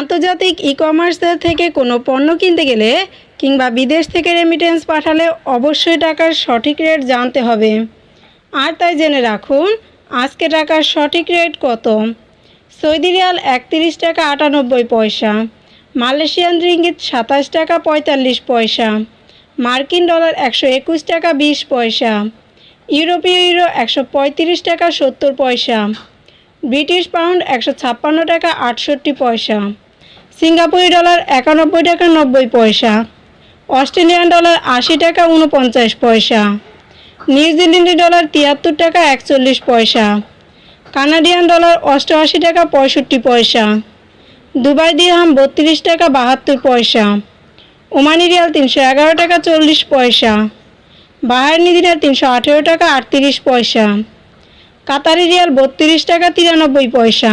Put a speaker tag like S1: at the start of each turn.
S1: আন্তর্জাতিক ই কমার্সের থেকে কোনো পণ্য কিনতে গেলে কিংবা বিদেশ থেকে রেমিটেন্স পাঠালে অবশ্যই টাকার সঠিক রেট জানতে হবে। আর তাই জেনে রাখুন, আজকে টাকার সঠিক রেট কত? সৌদি রিয়াল একত্রিশ টাকা আটানব্বই পয়সা, মালয়েশিয়ান রিঙ্গিত সাতাশ টাকা পঁয়তাল্লিশ পয়সা, মার্কিন ডলার একশো একুশ টাকা বিশ পয়সা, ইউরোপীয় ইউরো একশো পঁয়ত্রিশ টাকা সত্তর পয়সা, ব্রিটিশ পাউন্ড একশো ছাপ্পান্ন টাকা আটষট্টি পয়সা। সিঙ্গাপুরি ডলার একানব্বই টাকা নব্বই পয়সা, অস্ট্রেলিয়ান ডলার আশি টাকা উনপঞ্চাশ পয়সা নিউজিল্যান্ডি ডলার তিয়াত্তর টাকা একচল্লিশ পয়সা, কানাডিয়ান ডলার অষ্টআশি টাকা পঁয়ষট্টি পয়সা, দুবাই দিরহাম বত্রিশ টাকা বাহাত্তর পয়সা, ওমানি রিয়াল তিনশো এগারো টাকা চল্লিশ পয়সা বাহারনি দিনার তিনশো আঠেরো টাকা আটত্রিশ পয়সা, কাতারি রিয়াল বত্রিশ টাকা তিরানব্বই পয়সা